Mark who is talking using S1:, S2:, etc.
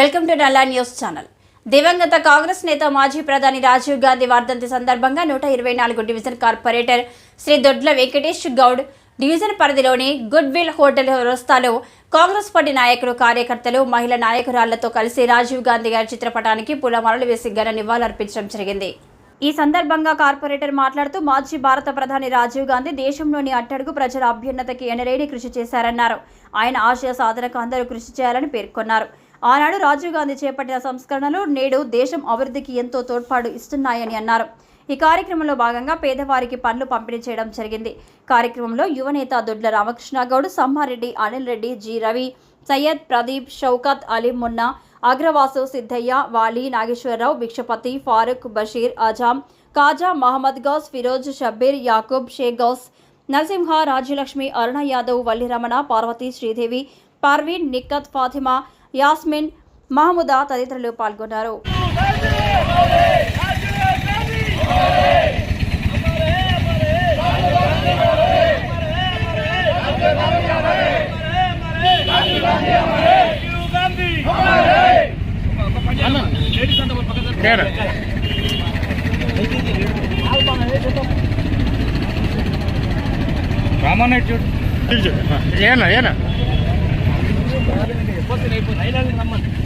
S1: Welcome to Nalla news channel. దివంగత కాంగ్రెస్ నేత మాజీ ప్రధాని రాజీవ్ గాంధీ వర్ధంతి సందర్భంగా నూట ఇరవై నాలుగు division corporator Shri Dodla Venkatesh Goud division పరిధిలోని గుడ్ విల్ హోటల్ రోస్తాలో కాంగ్రెస్ పార్టీ నాయకులు కార్యకర్తలు మహిళా నాయకురాళ్ళతో కలిసి రాజీవ్ గాంధీ గారి చిత్రపటానికి పూలమాలలు వేసి ఘన నివాళులర్పించడం జరిగింది. ఈ సందర్భంగా కార్పొరేటర్ మాట్లాడుతూ మాజీ భారత ప్రధాని రాజీవ్ గాంధీ దేశంలోని అట్టడుగు ప్రజల అభ్యున్నతకి ఎనరేడి కృషి చేశారన్నారు. ఆయన ఆశయ సాధనకు అందరూ కృషి చేయాలని పేర్కొన్నారు. ఆనాడు రాజీవ్ గాంధీ చేపట్టిన సంస్కరణలు నేడు దేశం అభివృద్ధికి ఎంతో తోడ్పాటు ఇస్తున్నాయని అన్నారు. ఈ కార్యక్రమంలో భాగంగా పేదవారికి పనులు పంపిణీ చేయడం జరిగింది. కార్యక్రమంలో యువనేత దొడ్ల రామకృష్ణ గౌడ్ సమ్మారెడ్డి అనిల్ రెడ్డి జి రవి సయ్యద్ ప్రదీప్ షౌకత్ అలీ మున్నా అగ్రవాసు సిద్ధయ్య వాలి నాగేశ్వరరావు భిక్షపతి ఫారూక్ బషీర్ అజాం కాజా మహమ్మద్ గౌస్ ఫిరోజ్ షబ్బీర్ యాకూబ్ షేక్ గౌస్ నరసింహ రాజ్యలక్ష్మి అరుణ యాదవ్ వల్లిరమణ పార్వతి శ్రీదేవి పర్వీన్ నిక్కత్ ఫాతిమా యాస్మిన్ మహమూదా తదితరులు పాల్గొన్నారు.
S2: కేర రామన్న చూడు. ఏనా ఏనా? అయిపోయింది.